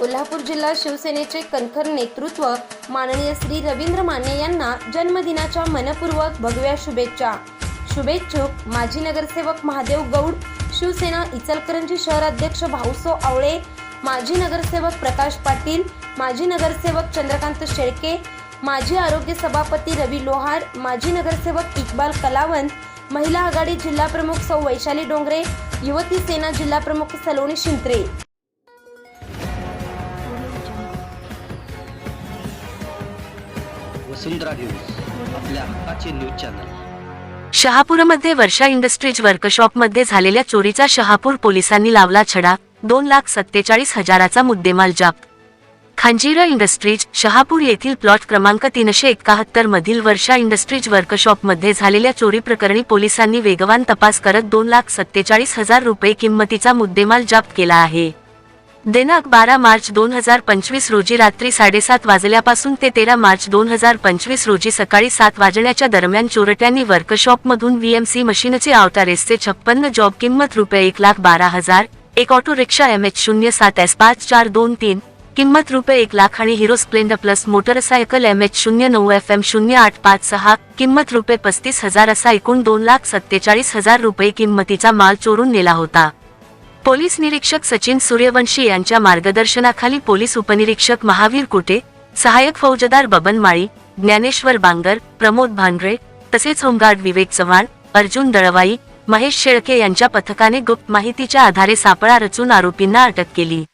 कोल्हापूर जिल्हा शिवसेनेचे कणखर नेतृत्व माननीय श्री रवींद्र माने यांना जन्मदिनाच्या मनपूर्वक भगव्या शुभेच्छा. शुभेच्छुक माजी नगरसेवक महादेव गौड शिवसेना इचलकरंजी शहराध्यक्ष भाऊसो आवळे माजी नगरसेवक प्रकाश पाटील माजी नगरसेवक चंद्रकांत शेळके माजी आरोग्य सभापती रवी लोहार माजी नगरसेवक इक्बाल कलावंत महिला आघाडी जिल्हा प्रमुख सौ वैशाली डोंगरे युवती सेना जिल्हा प्रमुख सलोनी शिंत्रे. वसुंधरा न्यूज आपल्या हक्काचे न्यूज चॅनल. शहापूरमध्ये वर्षा इंडस्ट्रीज वर्कशॉपमध्ये झालेल्या चोरीचा शहापूर पोलिसांनी लावला छडा दोन लाख सत्तेचाळीस हजाराचा मुद्देमाल जप्त खांजीरा इंडस्ट्रीज शहापूर येथील प्लॉट क्रमांक तीनशे एकाहत्तर मधील वर्षा इंडस्ट्रीज वर्कशॉपमध्ये झालेल्या चोरी प्रकरणी पोलिसांनी वेगवान तपास करत दोन लाख सत्तेचाळीस हजार रुपये किंमतीचा मुद्देमाल जप्त केला आहे. दिनांक बारा मार्च दोन हजार पंचवीस रोजी रात्री साडेसात वाजल्यापासून ते तेरा मार्च दोन हजार पंचवीस रोजी सकाळी सात वाजण्याच्या दरम्यान चोरट्यांनी वर्कशॉपमधून व्हीएमसी मशीनचे आवतारेसचे छप्पन्न जॉब किंमत रुपये एक लाख बारा हजार एक ऑटो रिक्षा एम एच शून्य सात एस पाच चार दोन तीन किंमत रुपये एक लाख आणि Hero Splendor Plus motorcycle M H शून्य नऊ एफ एम शून्य आठ पाच सहा किंमत रुपये पस्तीस हजार असा एकूण दोन लाख सत्तेचाळीस हजार रुपये किंमतीचा माल चोरून नेला होता. पोलीस निरीक्षक सचिन सूर्यवंशी यांच्या मार्गदर्शनाखाली पोलीस उपनिरीक्षक महावीर कुटे सहाय्यक फौजदार बबन माळी ज्ञानेश्वर बांगर प्रमोद भांडरे तसेच होमगार्ड विवेक चव्हाण अर्जुन दळवाई महेश शेळके यांच्या पथकाने गुप्त माहितीच्या आधारे सापळा रचून आरोपींना अटक केली.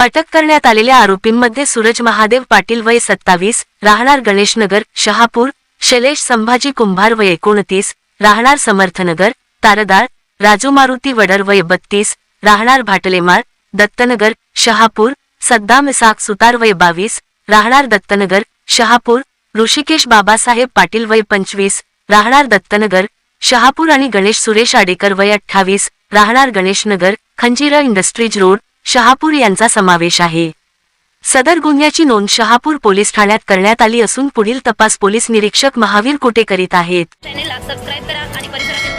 अटक करण्यात आलेल्या आरोपींमध्ये सूरज महादेव पाटील वय सत्तावीस राहणार गणेशनगर शहापूर शैलेश संभाजी कुंभार वय एकोणतीस राहणार समर्थनगर तारदाळ राजू मारुती वडर वय बत्तीस राहणार भाटलेमाळ दत्तनगर शहापूर सद्दाम इसाक सुतार वय बावीस राहणार दत्तनगर शहापूर ऋषिकेश बाबासाहेब पाटील वय पंचवीस राहणार दत्तनगर शहापूर आणि गणेश सुरेश आडेकर वय अठ्ठावीस राहणार गणेशनगर खंजीरा इंडस्ट्रीज रोड शहापूर यांचा समावेश आहे. सदर गुन्ह्याची नोंद शहापूर पोलीस ठाण्यात करण्यात आली असून पुढील तपास पोलीस निरीक्षक महावीर कुटे करीत आहेत. चॅनेलला सबस्क्राईब करा आणि परिसरातील